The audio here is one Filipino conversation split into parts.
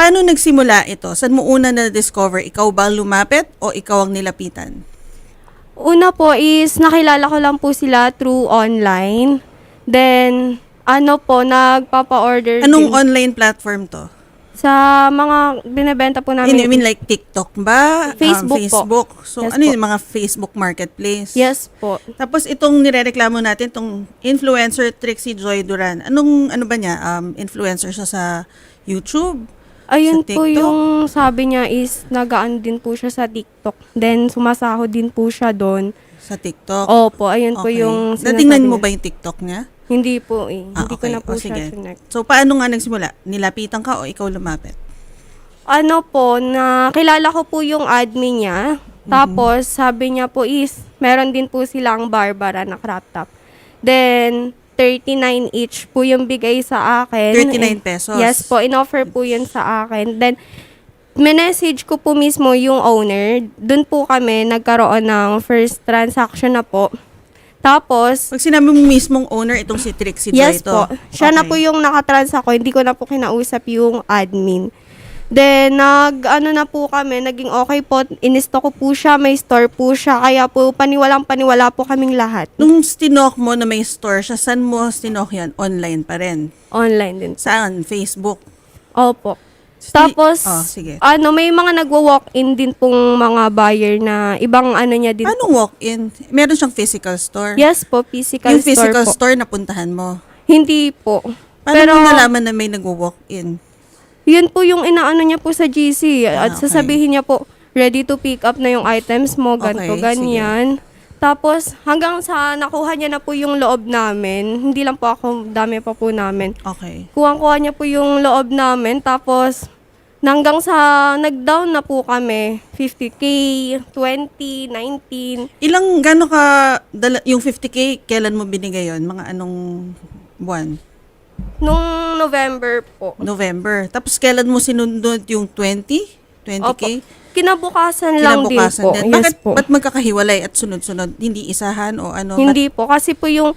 Paano nagsimula ito? Saan mo una na-discover? Ikaw ba lumapit o ikaw ang nilapitan? Una po is nakilala ko lang po sila through online. Then, ano po, nagpapa-order Anong din. online platform to? Sa mga binebenta po namin. I mean like TikTok ba? Facebook Um, po. Facebook. So Yes ano po. yung mga Facebook marketplace? Yes po. Tapos itong nirereklamo natin, itong influencer Trixie Joy Duran. Anong ano ba niya? Um, influencer siya sa YouTube? Ayun Sa po yung sabi niya is nagaan din po siya sa TikTok. Then, sumasahod din po siya doon. Sa TikTok? Opo, ayun po Okay. yung Natingnan mo niya. ba yung TikTok niya? Hindi po eh. Ah, Hindi ko okay. na po O, siya sige. chinek. So paano nga nagsimula? Nilapitan ka o ikaw lumapit? Ano po, na kilala ko po yung admin niya. Mm-hmm. Tapos, sabi niya po is, meron din po silang Barbara na crop top. Then, 39 each po yung bigay sa akin. 39 And- pesos? Yes po, in-offer po yun sa akin. Then, minessage ko po mismo yung owner. Doon po kami nagkaroon ng first transaction na po. Tapos, Pag sinabi mo mismong owner, itong si Trixie Yes to. po. Siya na po yung nakatrans ako. Hindi ko na po kinausap yung admin. Then, nag, ano na po kami, naging okay po. Inisto ko po siya, may store po siya. Kaya po, paniwalang paniwala po kaming lahat. Nung stinok mo na may store siya, saan mo stinok yan? Online pa rin. Online din. Saan? Facebook? Opo. Tapos, Oh, sige. ano, may mga nagwa-walk-in din pong mga buyer na ibang ano niya din. Paano walk-in? Meron siyang physical store? Yes po, physical, yung physical store po. store napuntahan mo? Hindi po. Paano Pero, mo nalaman na may nagwo-walk-in? Yun po yung inaano niya po sa GC. Ah, At okay. sasabihin niya po, ready to pick up na yung items mo, ganito, Okay, ganyan. Tapos, hanggang sa nakuha niya na po yung loob namin, hindi lang po ako, dami pa po namin. Okay. Kuha-kuha niya po yung loob namin, tapos, hanggang sa nag-down na po kami, 50k, 20, 19, Ilang, gano'n ka, dala, yung 50k, kailan mo binigay yon Mga anong buwan? Nung November po. November. Tapos kailan mo sinundod yung 20? 20k? Kinabukasan lang din Kinabukasan po. din. Yes Bakit, po. ba't magkakahiwalay at sunod-sunod? Hindi isahan o ano? Hindi po. Kasi po yung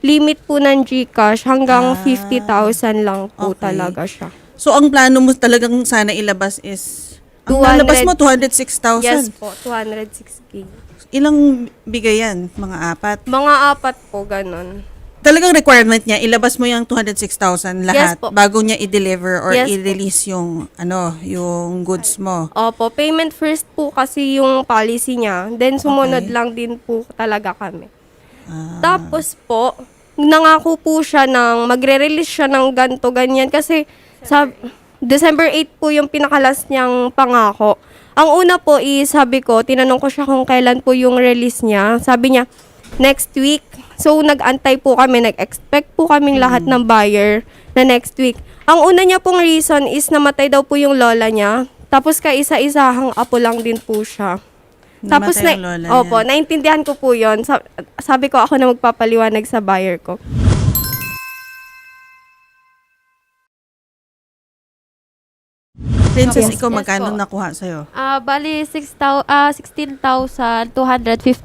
limit po ng GCash hanggang Ah, 50,000 lang po okay. talaga siya. Ba't- So, ang plano mo talagang sana ilabas is, ang 200 lalabas mo, 206,000. Yes po, 206k. Ilang bigay yan? Mga apat? Mga apat po, ganun. Talagang requirement niya, ilabas mo yung 206,000 lahat Yes po. bago niya i-deliver or Yes po. i-release yung, ano, yung goods mo. Opo, payment first po kasi yung policy niya. Then sumunod Okay. lang din po talaga kami. Ah, Tapos po, nangako po siya ng magre-release siya ng ganto ganyan kasi sa December 8 po yung pinakalas niyang pangako. Ang una po is sabi ko, tinanong ko siya kung kailan po yung release niya. Sabi niya, next week. So nag-antay po kami, nag-expect po kaming lahat ng buyer na next week. Ang una niya pong reason is namatay daw po yung lola niya. Tapos kaisa-isahang apo lang din po siya. Tapos namatay ang lola niya. opo, naintindihan ko po 'yon. Sa- sabi ko ako na magpapaliwanag sa buyer ko. Princess, Yes, ikaw yes magkano po. nakuha sa'yo? Ah, bali 6,000 ah 16,250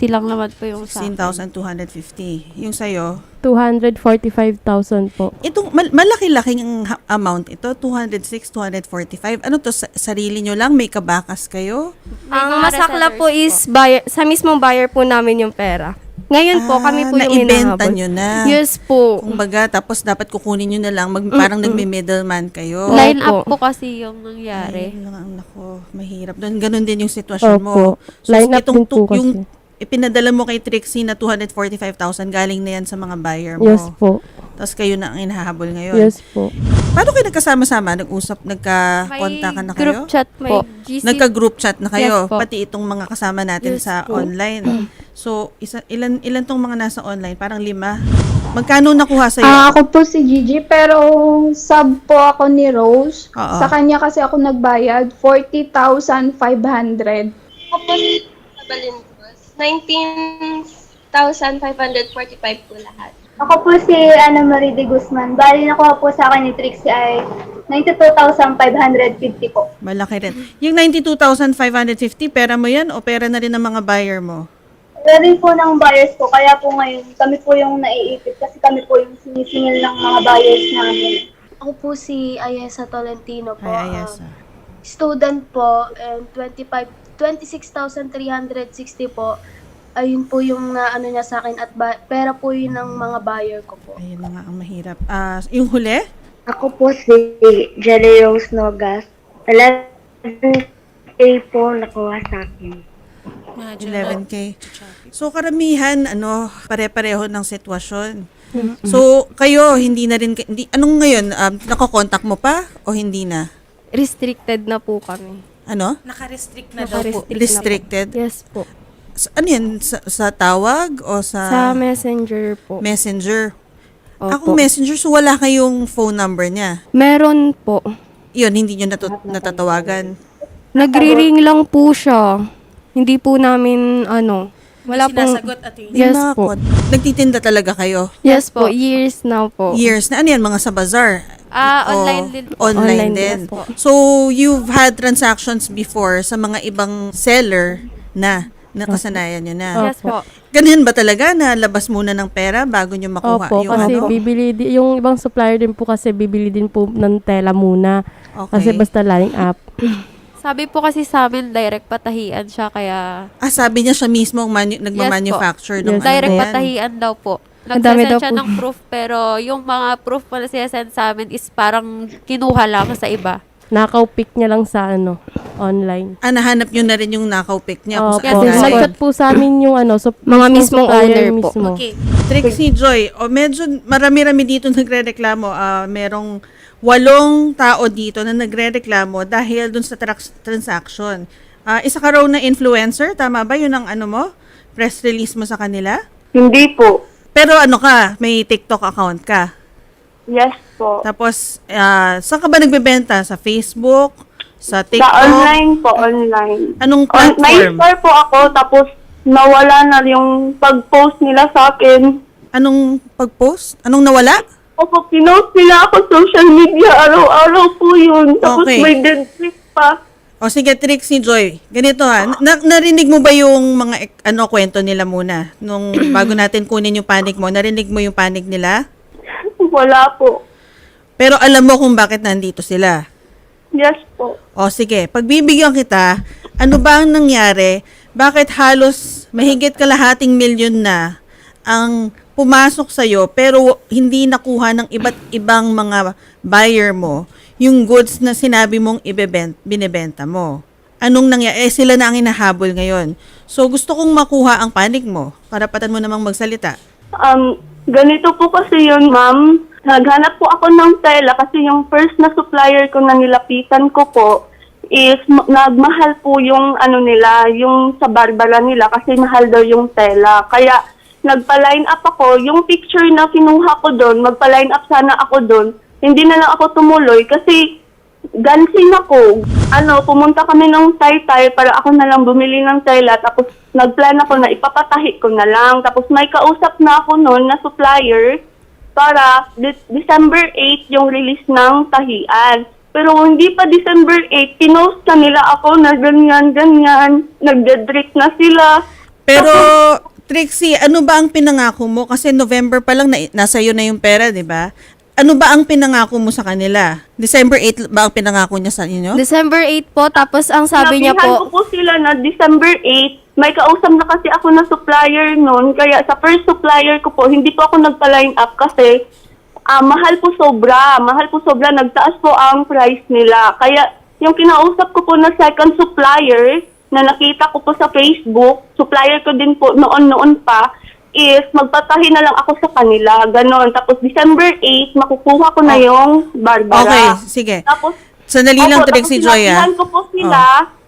lang naman po yung sa akin. 16,250. Yung sa'yo, 245,000 po. itong mal- malaki-laking ha- amount ito, 206, 245. Ano to, sa- sarili nyo lang? May kabakas kayo? May Ang mga masakla po is buyer, sa mismong buyer po namin yung pera. Ngayon po, Ah, kami po yung naibenta nyo na. Yes po. Kumbaga, tapos dapat kukunin nyo na lang, mag, parang nagme-middleman kayo. Opo. Line up po kasi yung nangyari. Ay, lang, nako, mahirap. Doon, ganun din yung sitwasyon mo. Opo. Line up din po kasi. yung ipinadala mo kay Trixie na 245,000, galing na yan sa mga buyer mo. Yes po. Tapos kayo na ang hinahabol ngayon. Yes po. Paano kayo nagkasama-sama? Nag-usap, nagka-kontakan na kayo? group chat May po. GC. Nagka-group chat na kayo, Yes po. pati itong mga kasama natin Yes sa po. online. So, isa, ilan ilan tong mga nasa online? Parang lima. Magkano nakuha sa Ah, ako po si Gigi, pero sub po ako ni Rose. Oo. Sa kanya kasi ako nagbayad, 40,500. Ako po si Balimbos. 19,545 po lahat. Ako po si Ana Marie de Guzman. Bali nakuha po sa akin ni Trixie ay 92,550 po. Malaki rin. Yung 92,550, pera mo yan o pera na rin ng mga buyer mo? Wala rin po ng buyers ko, kaya po ngayon kami po yung naiipit kasi kami po yung sinisingil ng mga buyers namin. Ako po si Ayesa Tolentino po. Ay, ayos. Um, student po and 25 26,360 po. Ayun po yung na ano niya sa akin at ba- pera po yun ng mga buyer ko po. Ayun na nga ang mahirap. Ah, yung huli? Ako po si Jelly Rose Nogas. 11K po nakuha sa akin. 11K. So, karamihan, ano, pare-pareho ng sitwasyon. So, kayo, hindi na rin, hindi, anong ngayon, um, nakokontakt mo pa o hindi na? Restricted na po kami. Ano? Naka-restrict na daw po. Restricted? Yes po. Sa- ano yan? Sa, sa tawag o sa, Sa messenger po. messenger? Opo. Ako messenger, so wala kayong phone number niya. Meron po. Yun, hindi nyo natu- natatawagan. Nagri-ring lang po siya. Hindi po namin, ano, wala pong... Sinasagot at yung Yes po. Nagtitinda talaga kayo? Yes po, years now po. Years na. Ano yan? Mga sa bazaar? Ah, O online din. Online, Online din. din po. So, you've had transactions before sa mga ibang seller na nakasanayan nyo na. Yes po. Ganyan ba talaga na labas muna ng pera bago nyo makuha Opo, yung kasi ano? bibili di, yung ibang supplier din po kasi bibili din po ng tela muna. Okay. Kasi basta line up. Sabi po kasi sa amin, direct patahian siya, kaya ah, sabi niya siya mismo ang manu- nagmamanufacture ng Yes. ano direct yan. patahian daw po. Nagsasend siya po. ng proof, pero yung mga proof na sinasend sa amin is parang kinuha lang sa iba. Nakaw pick niya lang sa ano, online. Ah, nahanap nyo na rin yung nakaw pick niya. kung Opo. saan galing. Nag-chat po sa amin yung ano, so, Mga mismong owner po. mismo. Okay. Trixie Joy, o medyo marami-rami dito nagre-reklamo. Ah, merong walong tao dito na nagre-reklamo dahil dun sa trax- transaction. Ah, isa ka raw na influencer, tama ba? Yun ang ano mo? Press release mo sa kanila? Hindi po. Pero ano ka, may TikTok account ka. Yes po. Tapos, ah, saan ka ba nagbebenta? Sa Facebook? Sa TikTok? Sa online po, online. Anong On, may platform? store po ako, tapos nawala na yung pag-post nila sa akin. Anong pag-post? Anong nawala? Opo, pinost nila ako sa social media, araw-araw po yun. Tapos Okay. may dead click pa. O sige, Trixie Joy. Ganito ha. Na- narinig mo ba yung mga ek- ano kwento nila muna? Nung bago natin kunin yung panic mo, narinig mo yung panic nila? Wala po. Pero alam mo kung bakit nandito sila. Yes po. O sige, pagbibigyan kita, ano ba ang nangyari? Bakit halos mahigit kalahating milyon na ang pumasok sa'yo pero hindi nakuha ng iba't ibang mga buyer mo yung goods na sinabi mong ibebent, binebenta mo? Anong nangyari? Eh, sila na ang hinahabol ngayon. So, gusto kong makuha ang panig mo. Karapatan mo namang magsalita. Um, ganito po kasi yun, ma'am. Naghanap po ako ng tela kasi yung first na supplier ko na nilapitan ko po is ma- nagmahal po yung ano nila, yung sa Barbara nila kasi mahal daw yung tela. Kaya nagpa-line up ako, yung picture na kinuha ko doon, magpa-line up sana ako doon. Hindi na lang ako tumuloy kasi gansing ako. Ano, pumunta kami ng Taytay para ako na lang bumili ng tela tapos nagplan ako na ipapatahi ko na lang. Tapos may kausap na ako noon na supplier para De- December 8 yung release ng tahian. Pero hindi pa December 8, pinost na nila ako na ganyan, ganyan. Nagdedrick na sila. Pero, Trixie, ano ba ang pinangako mo? Kasi November pa lang na, nasa iyo na yung pera, di ba? Ano ba ang pinangako mo sa kanila? December 8 ba ang pinangako niya sa inyo? December 8 po, tapos ang sabi niya Sinabihan po, ko po sila na December 8, may kausap na kasi ako na supplier noon. Kaya sa first supplier ko po, hindi po ako nagpa-line up kasi ah, mahal po sobra. Mahal po sobra. Nagtaas po ang price nila. Kaya yung kinausap ko po na second supplier na nakita ko po sa Facebook, supplier ko din po noon-noon pa, is magpatahi na lang ako sa kanila. Ganon. Tapos December 8, makukuha ko na yung Barbara. Okay, sige. Tapos Sandali lang, Opo, Trixie tapos Joy, ah. sinabihan ko po sila,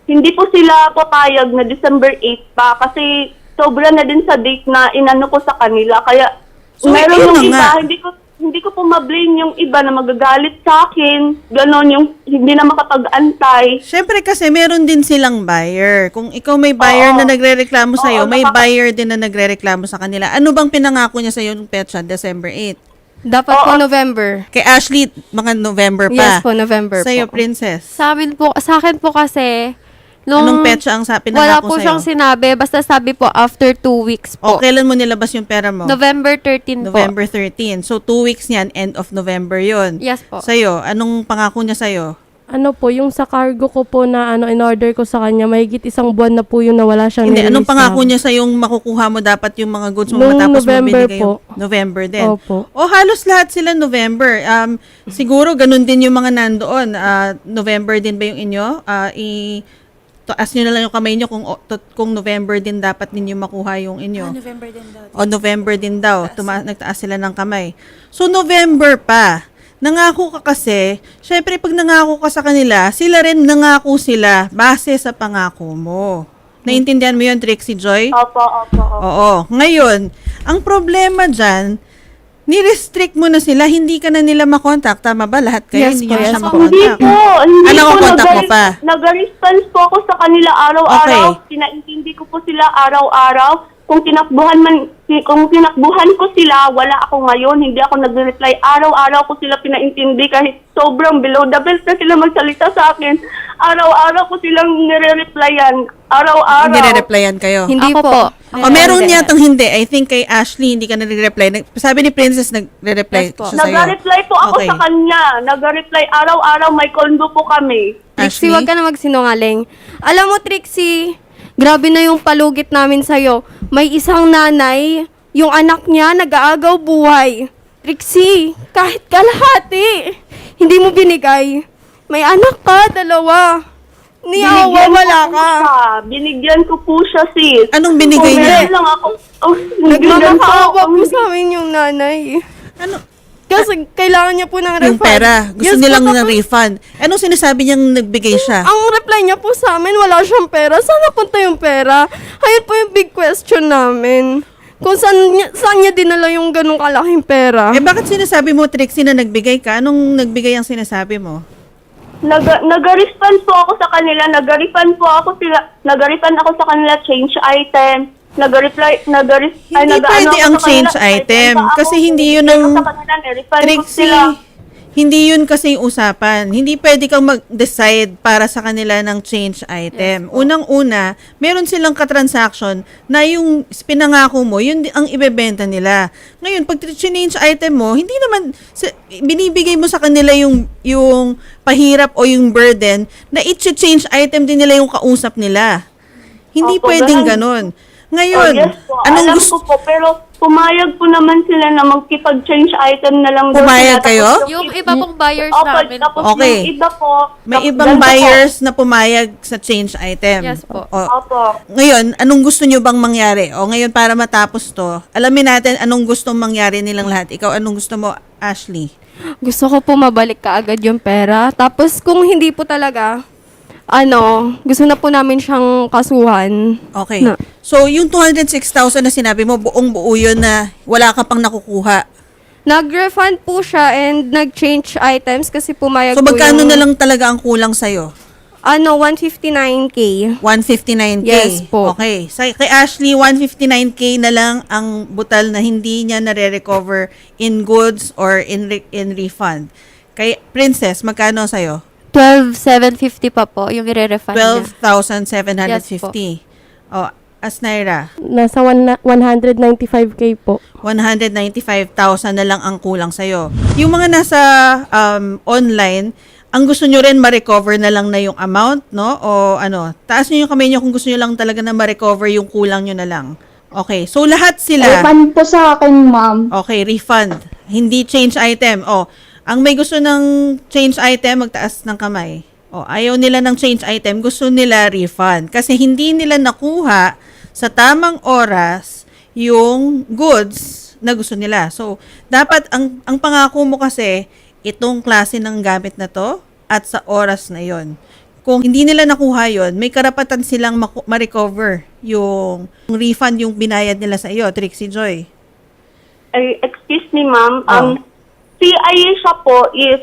hindi po sila papayag na December 8 pa kasi sobra na din sa date na inano ko sa kanila. Kaya So, meron yun yung na iba, nga. hindi ko hindi ko po mablame yung iba na magagalit sa akin. Ganon yung hindi na makapag-antay. Siyempre kasi meron din silang buyer. Kung ikaw may buyer Oo. na nagre-reklamo sa iyo, Oo, may nakaka- buyer din na nagre-reklamo sa kanila. Ano bang pinangako niya sa iyo nung petsa December 8? dapat po November. Kay Ashley, mga November pa. Yes po, November Sa iyo, po. princess. Sa amin po, sa akin po kasi, Nung- Anong petsa ang sa Wala pinangako po sa'yo? siyang sinabi. Basta sabi po, after two weeks O, po. kailan mo nilabas yung pera mo? November 13 po. November 13. So, two weeks niyan, end of November yon. Yes po. Sa'yo, anong pangako niya sa'yo? Ano po, yung sa cargo ko po na ano, in-order ko sa kanya, mahigit isang buwan na po yun na wala siyang Hindi, anong pangako niya sa yung makukuha mo dapat yung mga goods mo Nung matapos November mo binigay po. yung November din. Opo. O halos lahat sila November. Um, siguro ganun din yung mga nandoon. Ah, November din ba yung inyo? Ah, i taas nyo na lang yung kamay nyo kung, kung November din dapat ninyo makuha yung inyo. November din daw. O November din daw. Tuma- nagtaas sila ng kamay. So November pa. Nangako ka kasi, syempre pag nangako ka sa kanila, sila rin nangako sila base sa pangako mo. Naintindihan mo yun, Trixie Joy? Opo, opo, opo. Oo. Ngayon, ang problema dyan, ni-restrict mo na sila, hindi ka na nila makontak. Tama ba? Lahat kayo, Yes hindi po, yes siya po. Hindi po, hindi Ano po. ang contact mo nag- pa? Nag-response po ako sa kanila araw-araw. Okay. Pinaintindi ko po sila araw-araw. Kung tinakbuhan man kung tinakbuhan ko sila, wala ako ngayon, hindi ako nagre-reply. Araw-araw ko sila pinaintindi kahit sobrang below the belt na sila magsalita sa akin. Araw-araw ko silang nire-replyan. Araw-araw. Hindi re-replyan kayo. Hindi Ako po. po. O meron Hindi. yatang hindi. I think kay Ashley, hindi ka nagre-reply. Nag- Sabi ni Princess, nagre-reply Yes po. siya sa'yo. Nag-reply po ako Okay. sa kanya. Nag-reply araw-araw. May condo po kami. Trixie, Ashley? wag ka na magsinungaling. Alam mo, Trixie, grabe na yung palugit namin sa'yo. May isang nanay, yung anak niya nag-aagaw buhay. Trixie, kahit kalahati, hindi mo binigay. May anak ka, dalawa. Niyawa, Binigyan wala ko po ka. siya. Binigyan ko po siya, sis. Anong binigay Kung niya? meron lang ako. Oh, Nagmamakaawa po sa amin yung nanay. Ano? Kasi kailangan niya po ng refund. Yung pera. Gusto Yes, nilang po, ng refund. Anong sinasabi niyang nagbigay siya? Ang reply niya po sa amin, wala siyang pera. Saan napunta yung pera? Ayun po yung big question namin. Kung saan niya, saan niya dinala yung ganong kalaking pera. Eh bakit sinasabi mo, Trixie, na nagbigay ka? Anong nagbigay ang sinasabi mo? Nag, nag-respond po ako sa kanila. Nag-refund po ako sila. Nag-refund ako sa kanila change item. Nag-reply, nag Hindi pwede ang change item. Kasi hindi yun ang- Sa kanila, nirefund ko Trixie, sila. hindi yun kasi yung usapan. Hindi pwede kang mag-decide para sa kanila ng change item. Unang-una, meron silang katransaction na yung pinangako mo, yun di- ang ibebenta nila. Ngayon, pag change item mo, hindi naman, sa- binibigay mo sa kanila yung, yung pahirap o yung burden na i-change item din nila yung kausap nila. Hindi Opo, pwedeng ganun. ganon. Ngayon, oh, yes po. anong Alam gusto... ko po, pero pumayag po naman sila na magkipag-change item na lang. daw Pumayag kayo? Tapos Yung iba pong buyers Opo, namin tapos po. Okay. yung iba po. May ibang ganito po. buyers na pumayag sa change item. Yes po. O, Opo. ngayon, anong gusto nyo bang mangyari? O ngayon, para matapos to, alamin natin anong gustong mangyari nilang lahat. Ikaw, anong gusto mo, Ashley? Gusto ko po mabalik ka agad yung pera. Tapos kung hindi po talaga, ano, gusto na po namin siyang kasuhan. Okay. Na. So, yung 206,000 na sinabi mo, buong buo yun na wala ka pang nakukuha. Nag-refund po siya and nag-change items kasi pumayag So, po magkano yung, na lang talaga ang kulang sa'yo? Ano, 159k. 159K. Yes po. Okay. Sa, kay Ashley, 159K na lang ang butal na hindi niya nare-recover in goods or in, re- in refund. Kay Princess, magkano sa'yo? 12,750 pa po yung i-refund niya. 12,750. Oh, Asnaira, Nasa one na- 195k po. 195,000 na lang ang kulang sa'yo. Yung mga nasa um, online, ang gusto nyo rin ma-recover na lang na yung amount, no? O ano, taas nyo yung kamay nyo kung gusto nyo lang talaga na ma-recover yung kulang nyo na lang. Okay, so lahat sila... Refund po sa akin, ma'am. Okay, refund. Hindi change item. O, ang may gusto ng change item, magtaas ng kamay. O, ayaw nila ng change item, gusto nila refund. Kasi hindi nila nakuha sa tamang oras yung goods na gusto nila. So, dapat ang, ang pangako mo kasi, itong klase ng gamit na to at sa oras na yon. Kung hindi nila nakuha yon, may karapatan silang ma-recover yung refund yung binayad nila sa iyo, Trixie Joy. Ay, excuse me, ma'am. Oh. Um, si Aisha po is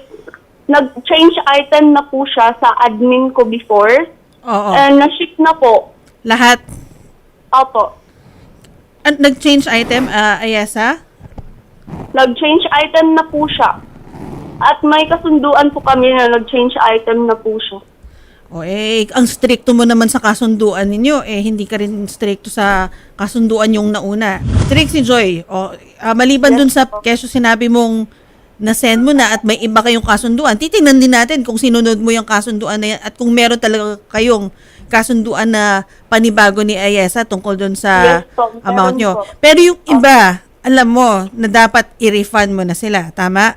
nag-change item na po siya sa admin ko before. Oo. And na-ship na po. Lahat. Opo. An- nag-change item, ah, Ayesa? Nag-change item na po siya. At may kasunduan po kami na nag-change item na po siya. O eh, ang stricto mo naman sa kasunduan ninyo, eh hindi ka rin stricto sa kasunduan yung nauna. Trixie Joy, o, ah, maliban dun sa keso sinabi mong na-send mo na at may iba kayong kasunduan, titingnan din natin kung sinunod mo yung kasunduan na yan at kung meron talaga kayong kasunduan na panibago ni Ayesa tungkol dun sa Yes po, amount nyo. po. Pero yung iba, alam mo na dapat i-refund mo na sila, tama?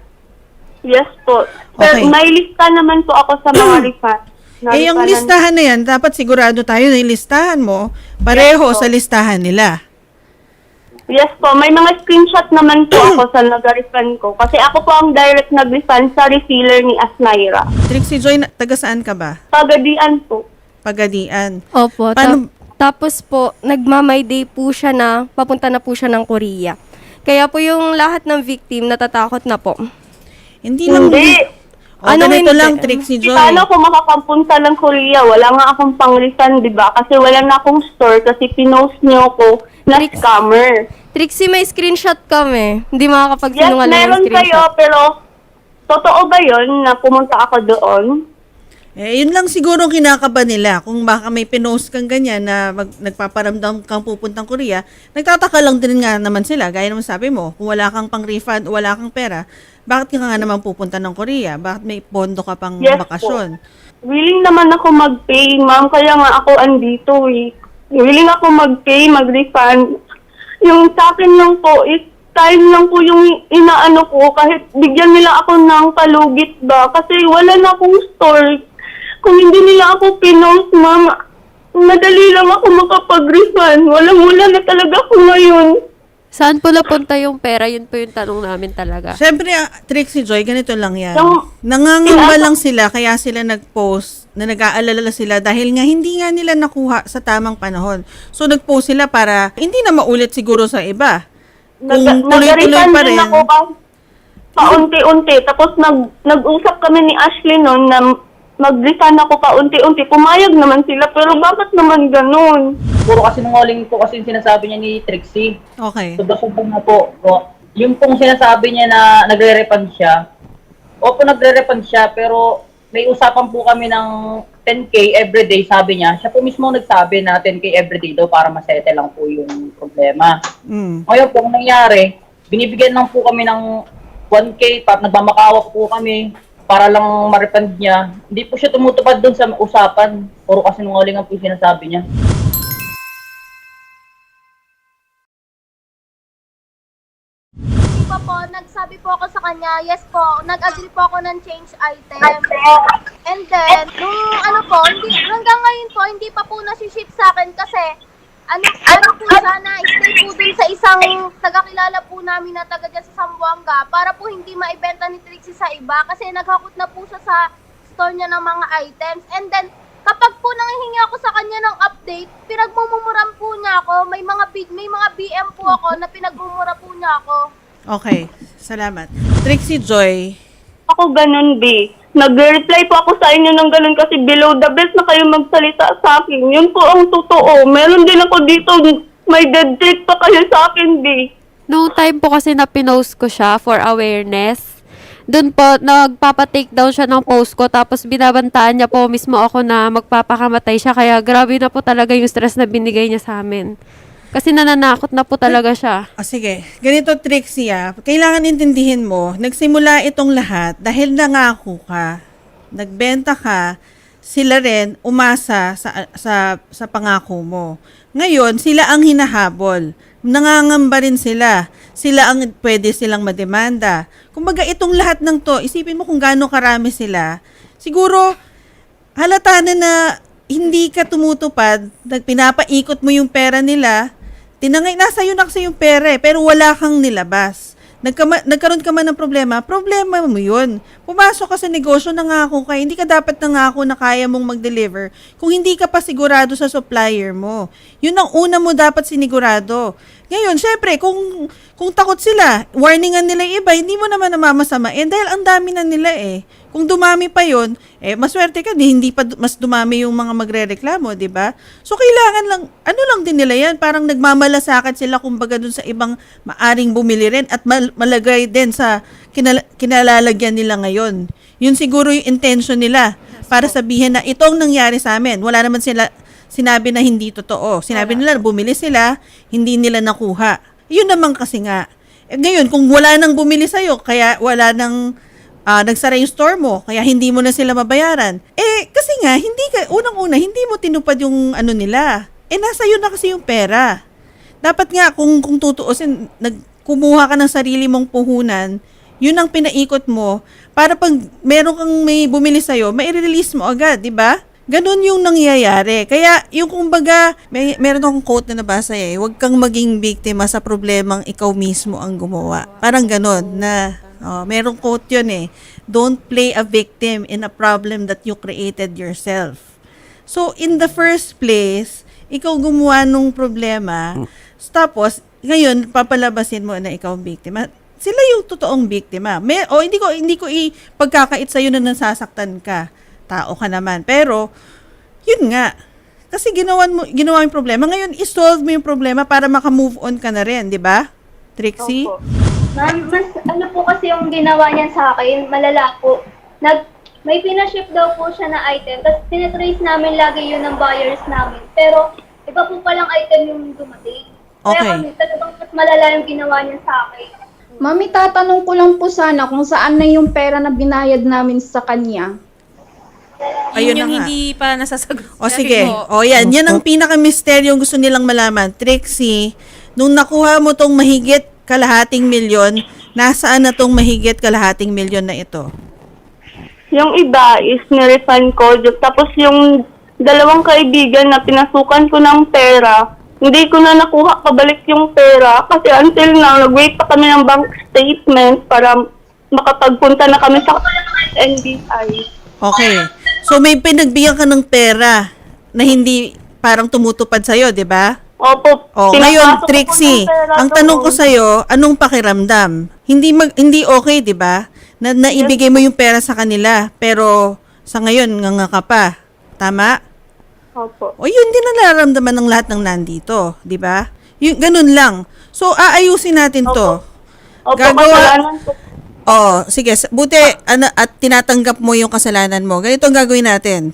Yes po. Pero Okay. may lista naman po ako sa mga refund. Eh, yung listahan na yan, dapat sigurado tayo na yung listahan mo, pareho Yes, po. sa listahan nila. Yes po, may mga screenshot naman po ako sa nag-refund ko. Kasi ako po ang direct nag-refund sa refiller ni Asnaira. Trixie Joy, na- taga saan ka ba? Pagadian po. Pagadian. Opo. Paano- tap- tapos po, nagmamay day po siya na papunta na po siya ng Korea. Kaya po yung lahat ng victim natatakot na po. Hindi lang. Hindi. O, Ano ganito hindi? lang, Trixie Di Joy. paano ako makakapunta ng Korea? Wala nga akong pang-refund, di ba? Kasi wala na akong store kasi pinost niyo ako na Trix- scammer. Trixie, may screenshot kami. Hindi Yes, makakapagsinungaling ng meron kayo, pero totoo ba yon na pumunta ako doon? Eh, yun lang siguro ang kinakaba nila. Kung baka may pinost kang ganyan na mag, nagpaparamdam kang pupuntang Korea, nagtataka lang din nga naman sila. Gaya naman sabi mo, kung wala kang pang refund o wala kang pera, bakit ka nga naman pupunta ng Korea? Bakit may pondo ka pang Yes bakasyon? Willing naman ako mag-pay, ma'am. Kaya nga ako andito eh. Willing ako mag-pay, mag-refund. Yung sa akin lang po is time lang po yung inaano ko kahit bigyan nila ako ng palugit ba kasi wala na akong store. Kung hindi nila ako pinost, ma'am, madali lang ako makapag-refund. Walang-wala na talaga ako ngayon. Saan po napunta yung pera? Yun po yung tanong namin talaga. Siyempre, ah, Trixie Joy, ganito lang yan. Yung- Nangangamba lang sila, kaya sila nag-post na nag-aalala sila dahil nga hindi nga nila nakuha sa tamang panahon. So, nag-post sila para hindi na maulit siguro sa iba. Kung Nag- tuloy-tuloy nag-refund pa din rin. ako pa- paunti-unti. Tapos nag, nag-usap kami ni Ashley noon na mag-refund ako paunti-unti. Pumayag naman sila, pero bakit naman ganun? Puro kasi nungaling po kasi yung sinasabi niya ni Trixie. Okay. Sobra-sobra na po. O, yung pong sinasabi niya na nagre-refund siya, opo nagre-refund siya, pero may usapan po kami ng 10K everyday, sabi niya. Siya po mismo nagsabi na 10K everyday daw para masettle lang po yung problema. Mm. Ngayon po, ang nangyari, binibigyan lang po kami ng 1K, pa, nagmamakawak po kami para lang ma-refund niya. Hindi po siya tumutupad doon sa usapan. Puro kasi nungalingan po yung sinasabi niya. Pa po, nagsabi po ako sa kanya, yes po, nag-agree po ako ng change item. And then, nung ano po, hindi, hanggang ngayon po, hindi pa po nasi-ship sa akin kasi ano, ano po siya na stay po dun sa isang tagakilala po namin na taga dyan sa Sambuanga para po hindi maibenta ni Trixie sa iba kasi naghakot na po siya sa store niya ng mga items. And then, kapag po nanghihingi ako sa kanya ng update, pinagmumumuran po niya ako. May mga big, may mga BM po ako na pinagmumura po niya ako. Okay. Salamat. Trixie Joy, Ako ganun, B. Nag-reply po ako sa inyo ng ganun kasi below the belt na kayo magsalita sa akin. Yun po ang totoo. Meron din ako dito, may dead trick pa kayo sa akin, B. Noong time po kasi na pinost ko siya for awareness, doon po, nagpapa-take down siya ng post ko, tapos binabantaan niya po mismo ako na magpapakamatay siya, kaya grabe na po talaga yung stress na binigay niya sa amin. Kasi nananakot na po talaga siya. O sige, ganito Trixie ah. Kailangan intindihin mo, nagsimula itong lahat dahil nangako ka, nagbenta ka, sila rin umasa sa, sa, sa pangako mo. Ngayon, sila ang hinahabol. Nangangamba rin sila. Sila ang pwede silang mademanda. Kumbaga itong lahat ng to, isipin mo kung gaano karami sila. Siguro, halata na na hindi ka tumutupad, pinapaikot mo yung pera nila, tinangay, nasa iyo na kasi yung pera eh, pero wala kang nilabas. Nagkama, nagkaroon ka man ng problema, problema mo yun. Pumasok ka sa negosyo, nangako ka, hindi ka dapat nangako na kaya mong mag-deliver kung hindi ka pa sigurado sa supplier mo. Yun ang una mo dapat sinigurado. Ngayon, syempre, kung, kung takot sila, warningan nila yung iba, hindi mo naman namamasamain dahil ang dami na nila eh. Kung dumami pa yon, eh maswerte ka, di, hindi pa mas dumami yung mga magrereklamo, di ba? So kailangan lang, ano lang din nila yan, parang nagmamalasakit sila kumbaga dun sa ibang maaring bumili rin at mal- malagay din sa kinal- kinalalagyan nila ngayon. Yun siguro yung intention nila. para sabihin na itong nangyari sa amin. Wala naman sila sinabi na hindi totoo. Sinabi nila bumili sila, hindi nila nakuha. Yun naman kasi nga. Eh, ngayon, kung wala nang bumili sa'yo, kaya wala nang ah, nagsara yung store mo, kaya hindi mo na sila mabayaran. Eh, kasi nga, hindi ka, unang-una, hindi mo tinupad yung ano nila. Eh, nasa iyo na kasi yung pera. Dapat nga, kung, kung tutuusin, nagkumuha ka ng sarili mong puhunan, yun ang pinaikot mo para pag meron kang may bumili sa'yo, may release mo agad, di ba? Ganon yung nangyayari. Kaya yung kumbaga, may, meron akong quote na nabasa eh, huwag kang maging biktima sa problemang ikaw mismo ang gumawa. Parang ganon na, oh, merong quote yun eh, don't play a victim in a problem that you created yourself. So, in the first place, ikaw gumawa nung problema, tapos, ngayon, papalabasin mo na ikaw ang biktima. Sila yung totoong biktima. May, o hindi ko hindi ko ipagkakait sa na nasasaktan ka. Tao ka naman. Pero yun nga. Kasi ginawan mo ginawa mo yung problema. Ngayon, i-solve mo yung problema para maka-move on ka na rin, di ba? Trixie? Opo. Ma'am, mas ano po kasi yung ginawa niya sa akin, malala po. Nag, may pinaship daw po siya na item, tapos tinatrace namin lagi yun ng buyers namin. Pero, iba po palang item yung dumating. Okay. Kaya kami, talagang mas malala yung ginawa niya sa akin. Mami, tatanong ko lang po sana kung saan na yung pera na binayad namin sa kanya. Ayun Yun yung na nga. hindi pa nasasagot. O sige. O yan. Yan ang pinaka-misteryong gusto nilang malaman. Trixie, nung nakuha mo tong mahigit kalahating milyon, nasaan na tong mahigit kalahating milyon na ito? Yung iba is nirefund ko. Tapos yung dalawang kaibigan na pinasukan ko ng pera, hindi ko na nakuha pabalik yung pera kasi until now, nag-wait pa kami ng bank statement para makapagpunta na kami sa NBI. Okay. So may pinagbigyan ka ng pera na hindi parang tumutupad sa'yo, di ba? Opo. O, pinapasok ngayon, Trixie, ang tanong ko doon. sa'yo, anong pakiramdam? Hindi mag, hindi okay, di ba? Na naibigay mo yung pera sa kanila, pero sa ngayon, nga ka pa. Tama? Opo. O yun din ang nararamdaman ng lahat ng nandito, di ba? Yung ganun lang. So aayusin natin 'to. Opo, Gagawa- kasalanan ko. Oh, sige, buti ano, at tinatanggap mo yung kasalanan mo. Ganito ang gagawin natin.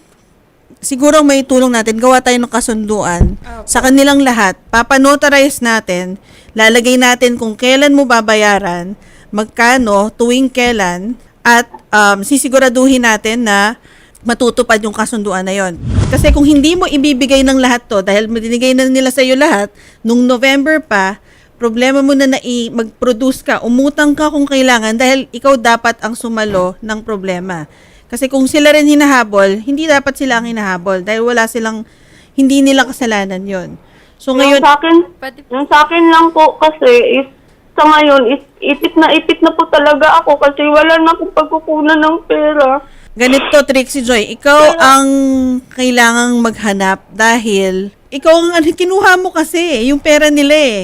Siguro may tulong natin, gawa tayo ng kasunduan sa kanilang lahat. Papanotarize natin, lalagay natin kung kailan mo babayaran, magkano, tuwing kailan, at um, sisiguraduhin natin na matutupad yung kasunduan na yon. Kasi kung hindi mo ibibigay ng lahat to, dahil madinigay na nila sa iyo lahat, nung November pa, problema mo na na mag-produce ka, umutang ka kung kailangan dahil ikaw dapat ang sumalo ng problema. Kasi kung sila rin hinahabol, hindi dapat sila ang hinahabol dahil wala silang, hindi nila kasalanan yon. So ngayon, yung sa akin, yung sa akin lang po kasi is sa ngayon is ipit na ipit na po talaga ako kasi wala na akong pagkukunan ng pera. Ganito, Trixie Joy, ikaw ang kailangang maghanap dahil ikaw ang ano, kinuha mo kasi, yung pera nila eh.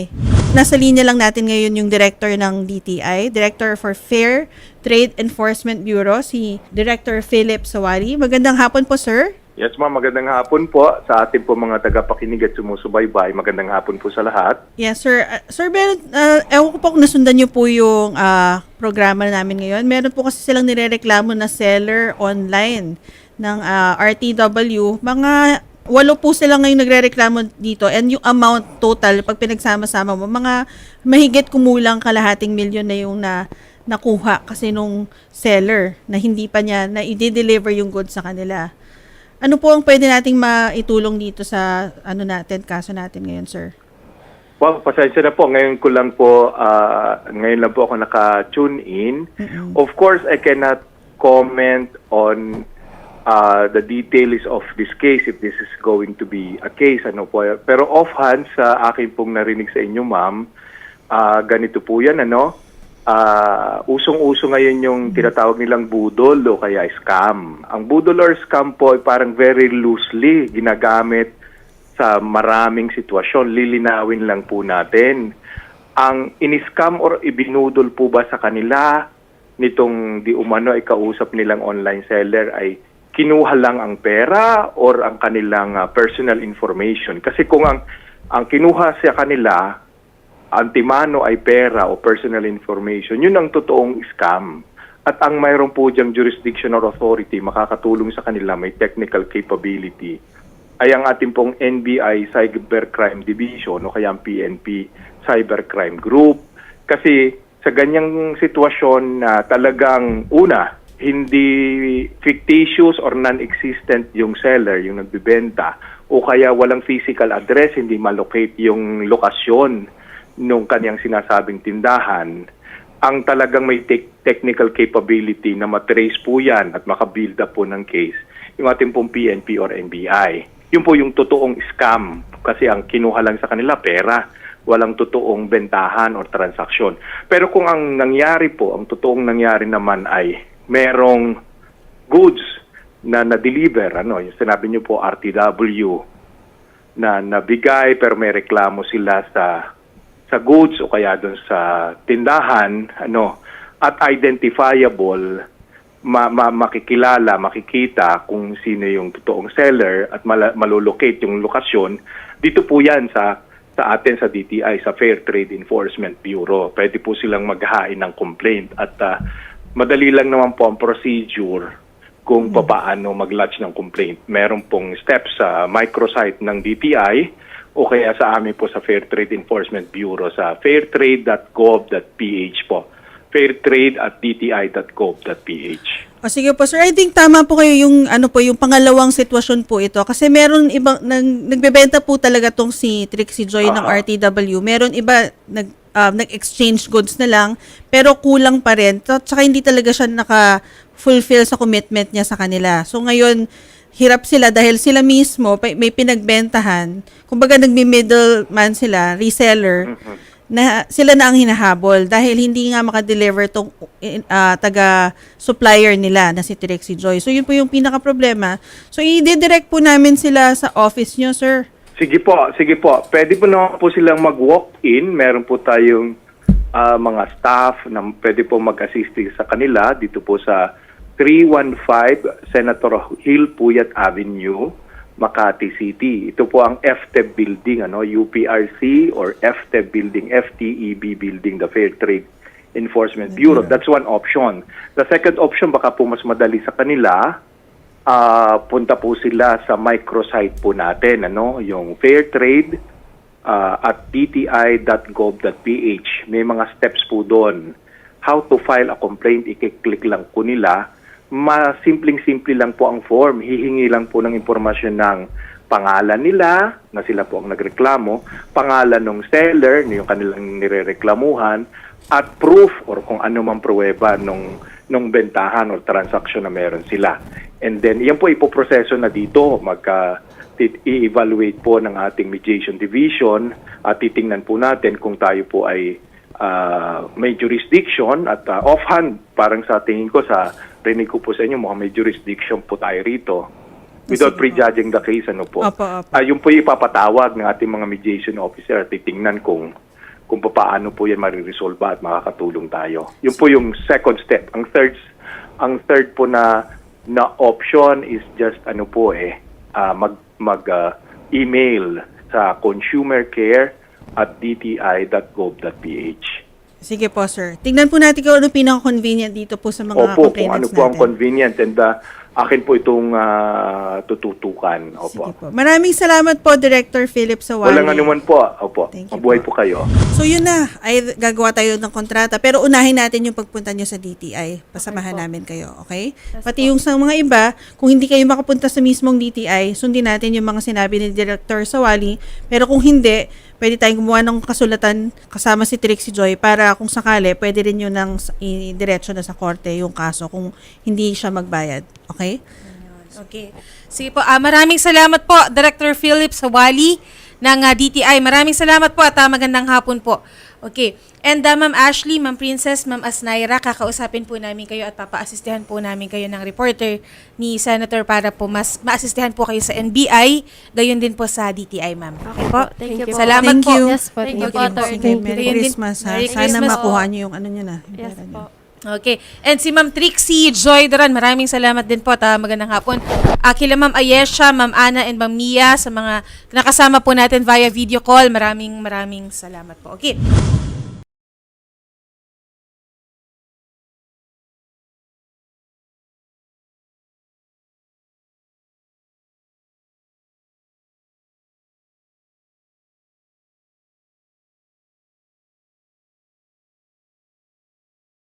Nasa linya lang natin ngayon yung director ng DTI, Director for Fair Trade Enforcement Bureau, si Director Philip Sawari. Magandang hapon po, sir. Yes ma'am, magandang hapon po sa ating po mga tagapakinig at sumusubaybay. Magandang hapon po sa lahat. Yes, sir. Uh, sir, meron, uh, ewan ko po kung nasundan niyo po yung ah, programa namin ngayon. Meron po kasi silang nirereklamo na seller online ng ah, RTW. Mga walo po sila ngayon nagrereklamo dito and yung amount total, pag pinagsama-sama mo, mga mahigit kumulang kalahating milyon na yung na nakuha kasi nung seller na hindi pa niya na i-deliver yung goods sa kanila. Ano po ang pwede nating maitulong dito sa ano natin, kaso natin ngayon, sir? Well, pasensya na po. Ngayon ko lang po, ah, ngayon lang po ako naka-tune in. Of course, I cannot comment on uh, the details of this case if this is going to be a case. Ano po. Pero offhand, sa akin pong narinig sa inyo, ma'am, ah, ganito po yan, ano? Ah, usong-uso ngayon yung tinatawag nilang budol o kaya scam. Ang budol or scam po ay parang very loosely ginagamit sa maraming sitwasyon. Lilinawin lang po natin. Ang iniscam or ibinudol po ba sa kanila nitong di umano ay kausap nilang online seller ay kinuha lang ang pera or ang kanilang ah, personal information. Kasi kung ang ang kinuha sa kanila antimano ay pera o personal information, yun ang totoong scam. At ang mayroon po diyang jurisdiction or authority, makakatulong sa kanila, may technical capability, ay ang ating pong NBI Cybercrime Division o kaya ang PNP Cybercrime Group. Kasi sa ganyang sitwasyon na talagang una, hindi fictitious or non-existent yung seller, yung nagbibenta, o kaya walang physical address, hindi malocate yung lokasyon nung kanyang sinasabing tindahan, ang talagang may tec- technical capability na matrace po yan at makabuild up po ng case, yung ating pong PNP or NBI. Yun po yung totoong scam kasi ang kinuha lang sa kanila pera, walang totoong bentahan or transaksyon. Pero kung ang nangyari po, ang totoong nangyari naman ay merong goods na na-deliver, ano, yung sinabi niyo po RTW, na nabigay pero may reklamo sila sa sa goods o kaya doon sa tindahan ano at identifiable ma, ma, makikilala makikita kung sino yung totoong seller at mala, malolocate yung lokasyon. Dito po yan sa sa atin sa DTI sa Fair Trade Enforcement Bureau. Pwede po silang maghain ng complaint at ah, madali lang naman po ang procedure kung papaano mag-lodge ng complaint. Meron pong steps sa microsite ng DTI o kaya sa amin po sa Fair Trade Enforcement Bureau sa fairtrade.gov.ph po. fairtrade at dti.gov.ph. O sige po sir, I think tama po kayo yung ano po yung pangalawang sitwasyon po ito kasi meron ibang nag, nagbebenta po talaga tong si Trixie Joy ng Aha. RTW. Meron iba nag um, nag-exchange goods na lang pero kulang pa rin. At saka hindi talaga siya naka-fulfill sa commitment niya sa kanila. So ngayon hirap sila dahil sila mismo may pinagbentahan. Kumbaga nagmi-middleman sila, reseller na sila na ang hinahabol dahil hindi nga makadeliver tong uh, taga supplier nila na si Trixie Joy. So yun po yung pinaka problema. So i-direct po namin sila sa office nyo, sir. Sige po, sige po. Pwede po naman po silang mag-walk-in. Meron po tayong ah, mga staff na pwede po mag-assist sa kanila dito po sa 315 Senator Hill Puyat Avenue, Makati City. Ito po ang FTEB building, ano, UPRC or FTEB building, FTEB building, the Fair Trade Enforcement Bureau. That's one option. The second option, baka po mas madali sa kanila, ah punta po sila sa microsite po natin, ano, yung Fair Trade ah, at dti.gov.ph. May mga steps po doon. How to file a complaint, i-click lang po nila. Masimpleng-simple lang po ang form. Hihingi lang po ng impormasyon ng pangalan nila, na sila po ang nagreklamo, pangalan ng seller, yung kanilang nirereklamuhan, at proof or kung ano mang pruweba nung nung bentahan or transaction na meron sila. And then, yan po ipoproseso na dito. Magka, i-evaluate po ng ating mediation division at titingnan po natin kung tayo po ay ah, may jurisdiction at ah, offhand, parang sa tingin ko sa rinig ko po sa inyo, mukhang may jurisdiction po tayo rito. Without prejudging the case, ano po. Opo, opo. Ah, yung po yung ipapatawag ng ating mga mediation officer at titingnan kung kung paano po yan mariresolve at makakatulong tayo. Yun po yung second step. Ang third ang third po na na option is just ano po eh ah, mag mag ah, email sa consumercare at dti.gov.ph. Sige po, sir. Tingnan po natin kung ano pinaka-convenient dito po sa mga Opo, kung complainants ano po ang natin. convenient and ah, akin po itong ah, tututukan. Opo. Sige po. Maraming salamat po, Director Philip Sawali. Walang anuman po. Opo. Thank Mabuhay po. po kayo. So yun na, ay gagawa tayo ng kontrata. Pero unahin natin yung pagpunta nyo sa DTI. Pasamahan namin kayo, okay? Pati yung sa mga iba, kung hindi kayo makapunta sa mismong DTI, sundin natin yung mga sinabi ni Director Sawali. Pero kung hindi, pwede tayong gumawa ng kasulatan kasama si Trixie Joy para kung sakali, pwede rin yun ng i-diretso na sa korte yung kaso kung hindi siya magbayad. Okay? Okay. Sige po, ah, maraming salamat po, Director Philip Sawali ng ah, DTI. Maraming salamat po at ah, magandang hapon po. Okay. And ah, Ma'am Ashley, Ma'am Princess, Ma'am Asnaira, kakausapin po namin kayo at papaasistihan po namin kayo ng reporter ni Senator para po mas maasistihan po kayo sa NBI, gayon din po sa DTI, Ma'am. Okay po? Thank you po. Salamat Thank po. you. Yes po. Thank you po, attorney. Sige, Merry Christmas ha. Merry Sana Christmas makuha nyo yung ano nyo na. Yes po. Okay. And si Ma'am Trixie Joy Duran, maraming salamat din po at ah, magandang hapon. Uh, kila Ma'am Ayesha, Ma'am Ana, and Ma'am Mia sa mga nakasama po natin via video call. Maraming maraming salamat po. Okay.